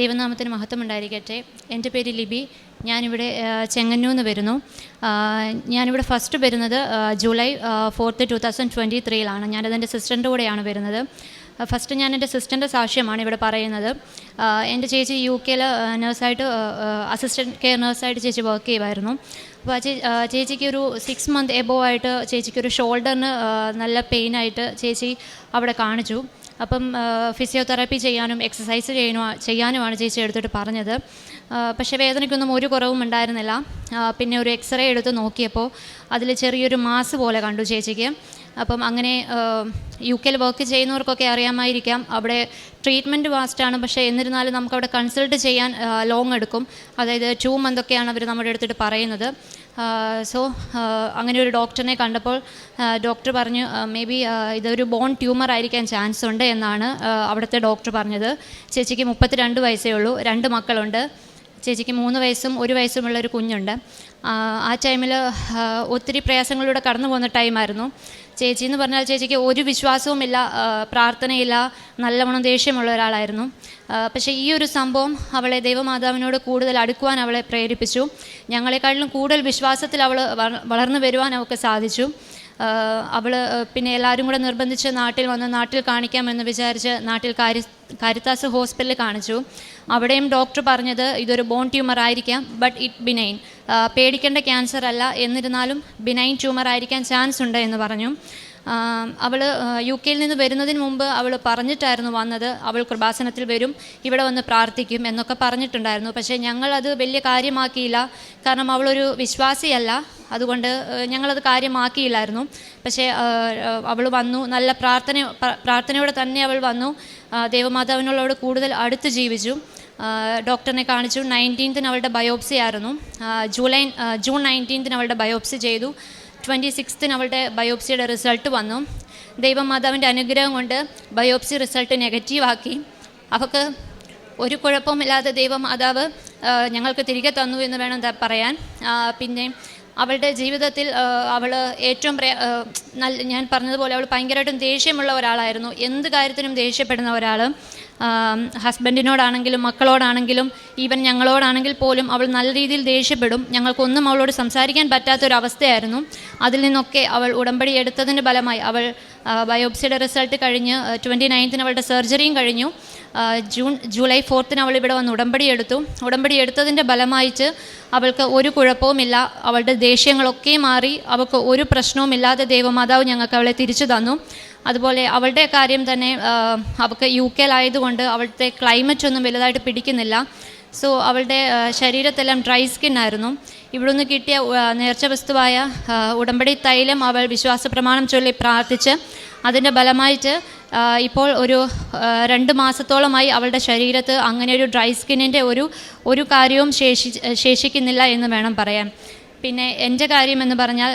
ദൈവനാമത്തിന് മഹത്വം ഉണ്ടായിരിക്കട്ടെ എന്റെ പേര് ലിബി. ഞാനിവിടെ ചെങ്ങന്നൂർ നിന്ന് വരുന്നു. ഞാനിവിടെ ഫസ്റ്റ് വരുന്നത് July fourth two thousand twenty ത്രീയിലാണ് ഞാനത് എന്റെ സിസ്റ്ററിന്റെ കൂടെയാണ് വരുന്നത്. ഫസ്റ്റ് ഞാൻ എന്റെ സിസ്റ്ററിന്റെ സാക്ഷ്യമാണ് ഇവിടെ പറയുന്നത്. എന്റെ ചേച്ചി യു കെയിൽ നേഴ്സായിട്ട് അസിസ്റ്റന്റ് കെയർ നേഴ്സായിട്ട് ചേച്ചി വർക്ക് ചെയ്യുമായിരുന്നു അപ്പോൾ ചേച്ചിക്ക് ഒരു സിക്സ് മന്ത് എബോ ആയിട്ട് ചേച്ചിക്ക് ഒരു ഷോൾഡറിന് നല്ല പെയിനായിട്ട് ചേച്ചി അവിടെ കാണിച്ചു. അപ്പം ഫിസിയോതെറാപ്പി ചെയ്യാനും എക്സസൈസ് ചെയ്യാനും ചെയ്യാനുമാണ് ചേച്ചി എടുത്തിട്ട് പറഞ്ഞത്. പക്ഷേ വേദനയ്ക്കൊന്നും ഒരു കുറവും ഉണ്ടായിരുന്നില്ല. പിന്നെ ഒരു എക്സ്റേ എടുത്ത് നോക്കിയപ്പോൾ അതിൽ ചെറിയൊരു മാസ് പോലെ കണ്ടു ചേച്ചിക്ക്. അപ്പം അങ്ങനെ യു കെയിൽ വർക്ക് ചെയ്യുന്നവർക്കൊക്കെ അറിയാമായിരിക്കാം. അവിടെ ട്രീറ്റ്മെന്റ് വാസ്റ്റാണ് പക്ഷേ എന്നിരുന്നാലും നമുക്കവിടെ കൺസൾട്ട് ചെയ്യാൻ ലോങ് എടുക്കും. അതായത് ടു മന്തൊക്കെയാണ് അവർ നമ്മുടെ അടുത്തിട്ട് പറയുന്നത്. സോ അങ്ങനെ ഒരു ഡോക്ടറിനെ കണ്ടപ്പോൾ ഡോക്ടർ പറഞ്ഞു മേ ബി ഇതൊരു ബോൺ ട്യൂമർ ആയിരിക്കാൻ ചാൻസ് ഉണ്ട് എന്നാണ് അവിടുത്തെ ഡോക്ടർ പറഞ്ഞത്. ചേച്ചിക്ക് മുപ്പത്തിരണ്ട് വയസ്സേ ഉള്ളൂ. രണ്ട് മക്കളുണ്ട്. ചേച്ചിക്ക് മൂന്ന് വയസ്സും ഒരു വയസ്സുമുള്ള ഒരു കുഞ്ഞുണ്ട്. ആ, ടൈമിൽ ഒത്തിരി പ്രയാസങ്ങളിലൂടെ കടന്നു പോകുന്ന ടൈമായിരുന്നു. ചേച്ചി എന്ന് പറഞ്ഞാൽ ചേച്ചിക്ക് ഒരു വിശ്വാസവുമില്ല പ്രാർത്ഥനയില്ല നല്ലവണ്ണം ദേഷ്യമുള്ള ഒരാളായിരുന്നു. പക്ഷെ ഈ ഒരു സംഭവം അവളെ ദൈവമാതാവിനോട് കൂടുതൽ അടുക്കുവാൻ അവളെ പ്രേരിപ്പിച്ചു. ഞങ്ങളെക്കാളിലും കൂടുതൽ വിശ്വാസത്തിൽ അവൾ വളർന്നു വരുവാൻ അവൾക്ക് സാധിച്ചു. അവൾ പിന്നെ എല്ലാവരും കൂടെ നിർബന്ധിച്ച് നാട്ടിൽ വന്ന് നാട്ടിൽ കാണിക്കാമെന്ന് വിചാരിച്ച് നാട്ടിൽ കാരി കാരിത്താസ് ഹോസ്പിറ്റലിൽ കാണിച്ചു. അവിടെയും ഡോക്ടർ പറഞ്ഞത് ഇതൊരു ബോൺ ട്യൂമർ ആയിരിക്കാം ബട്ട് ഇറ്റ് ബിനൈൻ പേടിക്കേണ്ട ക്യാൻസർ അല്ല എന്നിരുന്നാലും ബിനൈൻ ട്യൂമർ ആയിരിക്കാൻ ചാൻസ് ഉണ്ട് എന്ന് പറഞ്ഞു. അവൾ യു കെയിൽ നിന്ന് വരുന്നതിന് മുമ്പ് അവൾ പറഞ്ഞിട്ടായിരുന്നു വന്നത് അവൾ കൃപാസനത്തിൽ വരും ഇവിടെ വന്ന് പ്രാർത്ഥിക്കും എന്നൊക്കെ പറഞ്ഞിട്ടുണ്ടായിരുന്നു. പക്ഷേ ഞങ്ങളത് വലിയ കാര്യമാക്കിയില്ല. കാരണം അവളൊരു വിശ്വാസിയല്ല. അതുകൊണ്ട് ഞങ്ങളത് കാര്യമാക്കിയില്ലായിരുന്നു. പക്ഷേ അവൾ വന്നു. നല്ല പ്രാർത്ഥന പ്ര- പ്രാർത്ഥനയോടെ തന്നെ അവൾ വന്നു. ദേവമാതാവിനോട് കൂടുതൽ അടുത്ത് ജീവിച്ചു. ഡോക്ടറിനെ കാണിച്ചു. നയന്റീൻത്തിന് അവളുടെ ബയോപ്സി ആയിരുന്നു. ജൂലൈ ജൂൺ നയന്റീൻത്തിന് അവളുടെ ബയോപ്സി ചെയ്തു. ട്വന്റി സിക്സ്ത്തിന് അവളുടെ ബയോപ്സിയുടെ റിസൾട്ട് വന്നു. ദൈവമാതാവിന്റെ അനുഗ്രഹം കൊണ്ട് ബയോപ്സി റിസൾട്ട് നെഗറ്റീവാക്കി അവൾക്ക് ഒരു കുഴപ്പമില്ലാതെ ദൈവമാതാവ് മാതാവ് ഞങ്ങൾക്ക് തിരികെ തന്നു എന്ന് വേണം പറയാൻ. പിന്നെ അവളുടെ ജീവിതത്തിൽ അവൾ ഏറ്റവും നല്ല ഞാൻ പറഞ്ഞതുപോലെ അവൾ ഭയങ്കരമായിട്ടും ദേഷ്യമുള്ള ഒരാളായിരുന്നു. എന്ത് കാര്യത്തിനും ദേഷ്യപ്പെടുന്ന ഒരാൾ ഹസ്ബൻഡിനോടാണെങ്കിലും മക്കളോടാണെങ്കിലും ഈവൻ ഞങ്ങളോടാണെങ്കിൽ പോലും അവൾ നല്ല രീതിയിൽ ദേഷ്യപ്പെടും. ഞങ്ങൾക്കൊന്നും അവളോട് സംസാരിക്കാൻ പറ്റാത്തൊരവസ്ഥയായിരുന്നു. അതിൽ നിന്നൊക്കെ അവൾ ഉടമ്പടി എടുത്തതിന്റെ ഫലമായി അവൾ ബയോപ്സിയുടെ റിസൾട്ട് കഴിഞ്ഞ് ട്വന്റി നയൻത്തിന് അവളുടെ സർജറിയും കഴിഞ്ഞു. ജൂൺ ജൂലൈ ഫോർത്തിന് അവൾ ഇവിടെ വന്ന് ഉടമ്പടി എടുത്തു. ഉടമ്പടി എടുത്തതിന്റെ ഫലമായിട്ട് അവൾക്ക് ഒരു കുഴപ്പവുമില്ല. അവളുടെ ദേഷ്യങ്ങളൊക്കെ മാറി. അവൾക്ക് ഒരു പ്രശ്നവുമില്ലാതെ ദൈവമാതാവ് ഞങ്ങൾക്ക് അവളെ തിരിച്ചു തന്നു. അതുപോലെ അവളുടെ കാര്യം തന്നെ അവൾക്ക് യു കെയിലായതുകൊണ്ട് അവളുടെ ക്ലൈമറ്റ് ഒന്നും വലുതായിട്ട് പിടിക്കുന്നില്ല. സോ അവളുടെ ശരീരത്തെല്ലാം ഡ്രൈ സ്കിൻ ആയിരുന്നു. ഇവിടുന്ന് കിട്ടിയ നേർച്ച വസ്തുവായ ഉടമ്പടി തൈലം അവൾ വിശ്വാസ പ്രമാണം ചൊല്ലി പ്രാർത്ഥിച്ച് അതിന്റെ ഫലമായിട്ട് ഇപ്പോൾ ഒരു രണ്ട് മാസത്തോളമായി അവളുടെ ശരീരത്ത് അങ്ങനെ ഒരു ഡ്രൈ സ്കിന്നിന്റെ ഒരു ഒരു കാര്യവും ശേഷി ശേഷിക്കുന്നില്ല എന്ന് വേണം പറയാൻ. പിന്നെ എന്റെ കാര്യം എന്ന് പറഞ്ഞാൽ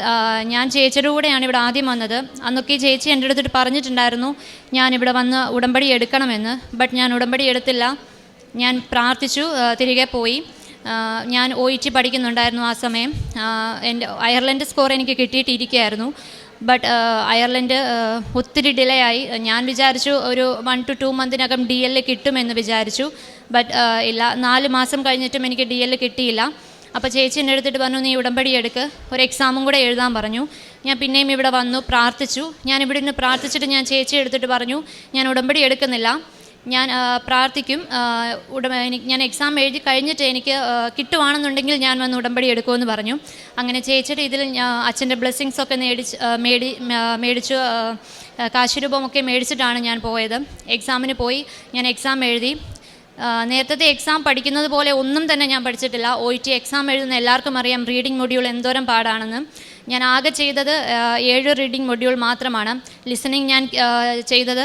ഞാൻ ചേച്ചിയുടെ കൂടെയാണ് ഇവിടെ ആദ്യം വന്നത്. അന്നൊക്കെ ചേച്ചി എന്റെ അടുത്തിട്ട് പറഞ്ഞിട്ടുണ്ടായിരുന്നു ഞാൻ ഇവിടെ വന്ന് ഉടമ്പടി എടുക്കണമെന്ന്. ബട്ട് ഞാൻ ഉടമ്പടി എടുത്തില്ല. ഞാൻ പ്രാർത്ഥിച്ചു തിരികെ പോയി. ഞാൻ ഒ ഇ ടി പഠിക്കുന്നുണ്ടായിരുന്നു ആ സമയം. എന്റെ അയർലൻഡ് സ്കോർ എനിക്ക് കിട്ടിയിട്ടിരിക്കുകയായിരുന്നു. ബട്ട് അയർലൻഡ് ഒത്തിരി ഡിലേ ആയി ഞാൻ വിചാരിച്ചു ഒരു വൺ ടു ടു മന്തിനകം ഡി എൽ കിട്ടുമെന്ന് വിചാരിച്ചു. ബട്ട് ഇല്ല നാല് മാസം കഴിഞ്ഞിട്ടും എനിക്ക് ഡി എൽ കിട്ടിയില്ല. അപ്പോൾ ചേച്ചി എന്നെ എടുത്തിട്ട് പറഞ്ഞു നീ ഉടമ്പടി എടുക്ക്. ഒരു എക്സാമും കൂടെ എഴുതാൻ പറഞ്ഞു. ഞാൻ പിന്നെയും ഇവിടെ വന്നു പ്രാർത്ഥിച്ചു. ഞാൻ ഇവിടെ നിന്ന് പ്രാർത്ഥിച്ചിട്ട് ഞാൻ ചേച്ചി എടുത്തിട്ട് പറഞ്ഞു ഞാൻ ഉടമ്പടി എടുക്കുന്നില്ല. ഞാൻ പ്രാർത്ഥിക്കും. ഉടമ എനിക്ക് ഞാൻ എക്സാം എഴുതി കഴിഞ്ഞിട്ട് എനിക്ക് കിട്ടുവാണെന്നുണ്ടെങ്കിൽ ഞാൻ വന്ന് ഉടമ്പടി എടുക്കുമെന്ന് പറഞ്ഞു. അങ്ങനെ ചേച്ചിയുടെ ഇതിൽ അച്ഛന്റെ ബ്ലെസ്സിങ്സ് ഒക്കെ മേടിച്ച് മേടി മേടിച്ചു കാശുരൂപമൊക്കെ മേടിച്ചിട്ടാണ് ഞാൻ പോയത്. എക്സാമിന് പോയി. ഞാൻ എക്സാം എഴുതി. നേരത്തെ എക്സാം പഠിക്കുന്നത് പോലെ ഒന്നും തന്നെ ഞാൻ പഠിച്ചിട്ടില്ല. ഒ ടി എക്സാം എഴുതുന്ന എല്ലാവർക്കും അറിയാം. റീഡിംഗ് മൊഡ്യൂൾ എന്തോരം പാടാണെന്ന്. ഞാൻ ആകെ ചെയ്തത് ഏഴ് റീഡിംഗ് മൊഡ്യൂൾ മാത്രമാണ്. ലിസണിങ് ഞാൻ ചെയ്തത്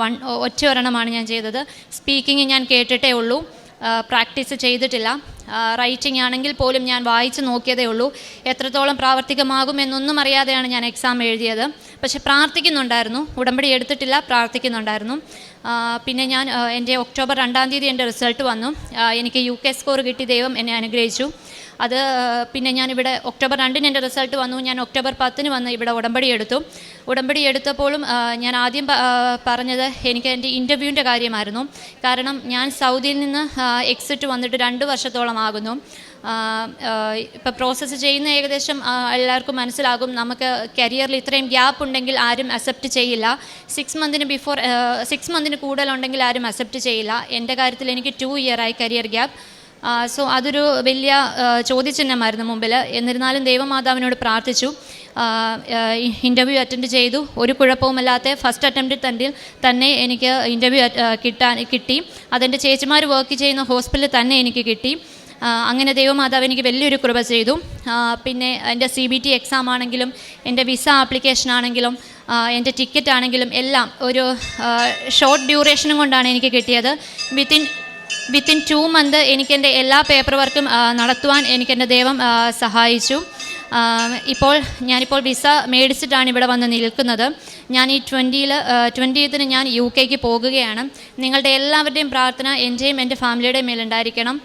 വൺ ഒറ്റ ഒരെണ്ണമാണ് ഞാൻ ചെയ്തത്. സ്പീക്കിംഗ് ഞാൻ കേട്ടിട്ടേ ഉള്ളൂ. പ്രാക്ടീസ് ചെയ്തിട്ടില്ല. റൈറ്റിംഗ് ആണെങ്കിൽ പോലും ഞാൻ വായിച്ച് നോക്കിയതേ ഉള്ളൂ. എത്രത്തോളം പ്രാവർത്തികമാകും എന്നൊന്നും അറിയാതെയാണ് ഞാൻ എക്സാം എഴുതിയത്. പക്ഷെ പ്രാർത്ഥിക്കുന്നുണ്ടായിരുന്നു. ഉടമ്പടി എടുത്തിട്ടില്ല പ്രാർത്ഥിക്കുന്നുണ്ടായിരുന്നു. പിന്നെ ഞാൻ എന്റെ ഒക്ടോബർ രണ്ടാം തീയതി എന്റെ റിസൾട്ട് വന്നു. എനിക്ക് യു കെ സ്കോർ കിട്ടി ദൈവം എന്നെ അനുഗ്രഹിച്ചു. അത് പിന്നെ പിന്നെ ഞാനിവിടെ ഒക്ടോബർ രണ്ടിന് എന്റെ റിസൾട്ട് വന്നു. ഞാൻ ഒക്ടോബർ പത്തിന് വന്ന് ഇവിടെ ഉടമ്പടി എടുത്തു. ഉടമ്പടി എടുത്തപ്പോഴും ഞാൻ ആദ്യം പറഞ്ഞത് എനിക്ക് എന്റെ ഇന്റർവ്യൂവിന്റെ കാര്യമായിരുന്നു. കാരണം ഞാൻ സൗദിയിൽ നിന്ന് എക്സിറ്റ് വന്നിട്ട് രണ്ട് വർഷത്തോളം ആകുന്നു ഇപ്പോൾ പ്രോസസ്സ് ചെയ്യുന്ന ഏകദേശം എല്ലാവർക്കും മനസ്സിലാകും. നമുക്ക് കരിയറിൽ ഇത്രയും ഗ്യാപ്പ് ഉണ്ടെങ്കിൽ ആരും അക്സെപ്റ്റ് ചെയ്യില്ല. സിക്സ് മന്തിന് ബിഫോർ സിക്സ് മന്തിന് കൂടുതലുണ്ടെങ്കിൽ ആരും അക്സെപ്റ്റ് ചെയ്യില്ല. എന്റെ കാര്യത്തിൽ എനിക്ക് ടു ഇയറായി കരിയർ ഗ്യാപ്പ് സോ അതൊരു വലിയ ചോദ്യചിഹ്നമായിരുന്നു മുമ്പിൽ എന്നിരുന്നാലും ദൈവമാതാവിനോട് പ്രാർത്ഥിച്ചു. ഇന്റർവ്യൂ അറ്റൻഡ് ചെയ്തു. ഒരു കുഴപ്പവുമില്ലാത്ത ഫസ്റ്റ് അറ്റംപ്റ്റിൽ തന്നെ തന്നെ എനിക്ക് ഇന്റർവ്യൂ കിട്ടാൻ കിട്ടി. അതെന്റെ ചേച്ചിമാർ വർക്ക് ചെയ്യുന്ന ഹോസ്പിറ്റലിൽ തന്നെ എനിക്ക് കിട്ടി. അങ്ങനെ ദൈവമാതാവ് എനിക്ക് വലിയൊരു കൃപ ചെയ്തു. പിന്നെ എന്റെ സി ബി ടി എക്സാം ആണെങ്കിലും എന്റെ വിസ ആപ്ലിക്കേഷൻ ആണെങ്കിലും എന്റെ ടിക്കറ്റ് ആണെങ്കിലും എല്ലാം ഒരു ഷോർട്ട് ഡ്യൂറേഷനും കൊണ്ടാണ് എനിക്ക് കിട്ടിയത്. വിത്തിൻ വിത്തിൻ ടു മന്ത് എനിക്ക് എന്റെ എല്ലാ പേപ്പർ വർക്കും നടത്തുവാൻ എനിക്ക് എന്റെ ദൈവം സഹായിച്ചു. ഇപ്പോൾ ഞാനിപ്പോൾ വിസ മേടിച്ചിട്ടാണ് ഇവിടെ വന്ന് നിൽക്കുന്നത്. ഞാൻ ഈ ട്വന്റിയിൽ ട്വന്റിയത്തിന് ഞാൻ യു കെക്ക് പോകുകയാണ്. നിങ്ങളുടെ എല്ലാവരുടെയും പ്രാർത്ഥന എന്റെയും എന്റെ ഫാമിലിയുടെയും മേലുണ്ടായിരിക്കണം.